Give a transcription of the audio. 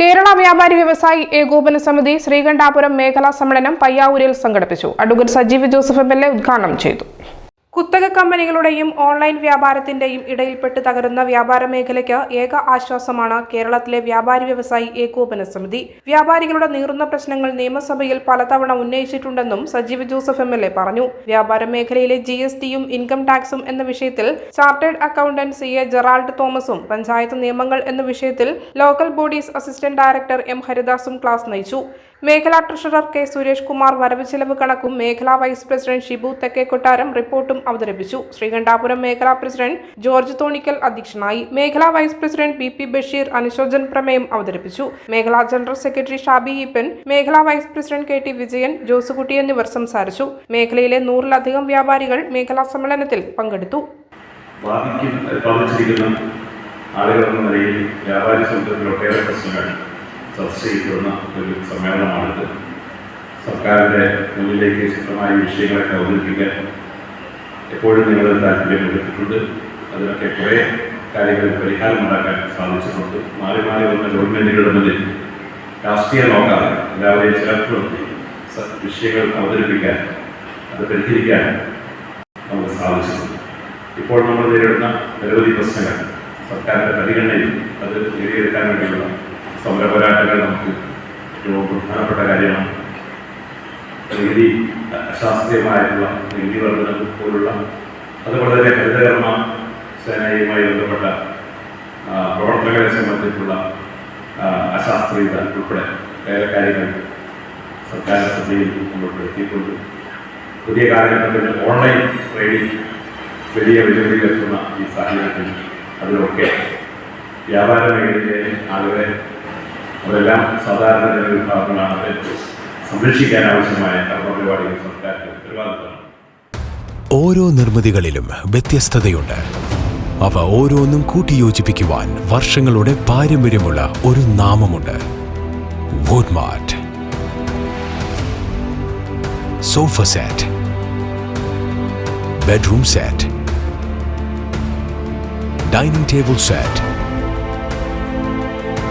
കേരള വ്യാപാരി വ്യവസായി ഏകോപന സമിതി ശ്രീകണ്ഠാപുരം മേഖലാ സമ്മേളനം പയ്യാവൂരിൽ സംഘടിപ്പിച്ചു. Advocate Sajeev Joseph M L A ഉദ്ഘാടനം ചെയ്തു. കുത്തക കമ്പനികളുടെയും ഓൺലൈൻ വ്യാപാരത്തിന്റെയും ഇടയിൽപ്പെട്ട് തകരുന്ന വ്യാപാര മേഖലയ്ക്ക് ഏക ആശ്വാസമാണ് കേരളത്തിലെ വ്യാപാരി വ്യവസായി ഏകോപന സമിതി. വ്യാപാരികളുടെ നീറുന്ന പ്രശ്നങ്ങൾ നിയമസഭയിൽ പലതവണ ഉന്നയിച്ചിട്ടുണ്ടെന്നും Sajeev Joseph M L A പറഞ്ഞു. വ്യാപാര മേഖലയിലെ ജി എസ് ടിയും ഇൻകം ടാക്സും എന്ന വിഷയത്തിൽ chartered accountant C A Gerald തോമസും പഞ്ചായത്ത് നിയമങ്ങൾ എന്ന വിഷയത്തിൽ local bodies assistant director M ഹരിദാസും class നയിച്ചു. മേഖലാ ട്രഷറർ കെ സുരേഷ് കുമാർ വരവ് ചെലവ് കണക്കും മേഖലാ വൈസ് പ്രസിഡന്റ് ഷിബു തെക്കേക്കൊട്ടാരം റിപ്പോർട്ടും അവതരിപ്പിച്ചു. ശ്രീകണ്ഠാപുരം മേഖലാ പ്രസിഡന്റ് ജോർജ് തോണിക്കൽ അധ്യക്ഷനായി. മേഖലാ vice president B P Basheer അനുശോചൻ പ്രമേയം അവതരിപ്പിച്ചു. മേഖലാ ജനറൽ സെക്രട്ടറി ഷാബി ഈപ്പൻ മേഖലാ vice president K T Vijayan Josekutty എന്നിവർ സംസാരിച്ചു. മേഖലയിലെ നൂറിലധികം വ്യാപാരികൾ മേഖലാ സമ്മേളനത്തിൽ പങ്കെടുത്തു. ബാധിക്കും നിലയിൽ വ്യാപാരി സംഘത്തിൽ ഒട്ടേറെ പ്രശ്നങ്ങൾ. ചർച്ച ചെയ്യപ്പെടുന്ന ഒരു സമ്മേളനമാണിത്. സർക്കാരിന്റെ മുന്നിലേക്ക് ശക്തമായ വിഷയങ്ങളൊക്കെ അവതരിപ്പിക്കാൻ എപ്പോഴും നിങ്ങൾ താല്പര്യം എടുത്തിട്ടുണ്ട് അതിനൊക്കെ കുറേ കാര്യങ്ങൾ പരിഹാരമുണ്ടാക്കാൻ സാധിച്ചിട്ടുണ്ട്. മാറി മാറി വന്ന ഗവൺമെന്റുകളുടെ മുന്നിൽ രാഷ്ട്രീയ നോക്കാതെ എല്ലാവരെയും ചേർത്ത് വിഷയങ്ങൾ അവതരിപ്പിക്കാൻ അത് പരിഹരിക്കാൻ നമുക്ക് സാധിച്ചിട്ടുണ്ട്. ഇപ്പോൾ നമ്മൾ നേരിടുന്ന നിരവധി പ്രശ്നങ്ങൾ സർക്കാരിന്റെ പരിഗണനയിൽ അത് നേടിയെടുക്കാൻ വേണ്ടിയുള്ള സമര നമുക്ക് ഏറ്റവും പ്രധാനപ്പെട്ട കാര്യമാണ്. നികുതി അശാസ്ത്രീയമായിട്ടുള്ള നികുതി വർദ്ധന പോലുള്ള അത് വളരെ ഹരിതകർമ്മ സേനയുമായി ബന്ധപ്പെട്ട പ്രവർത്തകരെ സംബന്ധിച്ചുള്ള അശാസ്ത്രീയത ഉൾപ്പെടെ ഏറെ കാര്യങ്ങൾ സർക്കാർ ശ്രദ്ധയിൽ നമ്മൾ എത്തിയിട്ടുണ്ട്. പുതിയ കാലഘട്ടത്തിൽ ഓൺലൈൻ ട്രേഡിംഗ് വലിയ വെല്ലുവിളിയിലെത്തുന്ന ഈ സാഹചര്യത്തിൽ അതിലൊക്കെ വ്യാപാര മേഖലയിലെ ആളുകളെ അവരെല്ലാം സാധാരണ ജനവിഭാഗങ്ങളാണ് അവരെ സംരക്ഷിക്കാൻ ആവശ്യമായ കർമ്മപരിപാടികൾ സർക്കാരിന്റെ ഉത്തരവാദിത്തമാണ്. ഓരോ നിർമ്മിതികളിലും വ്യത്യസ്തതയുണ്ട്. അവ ഓരോന്നും കൂട്ടിയോജിപ്പിക്കുവാൻ വർഷങ്ങളുടെ പാരമ്പര്യമുള്ള ഒരു നാമമുണ്ട്. Woodmart sofa set bedroom set dining table set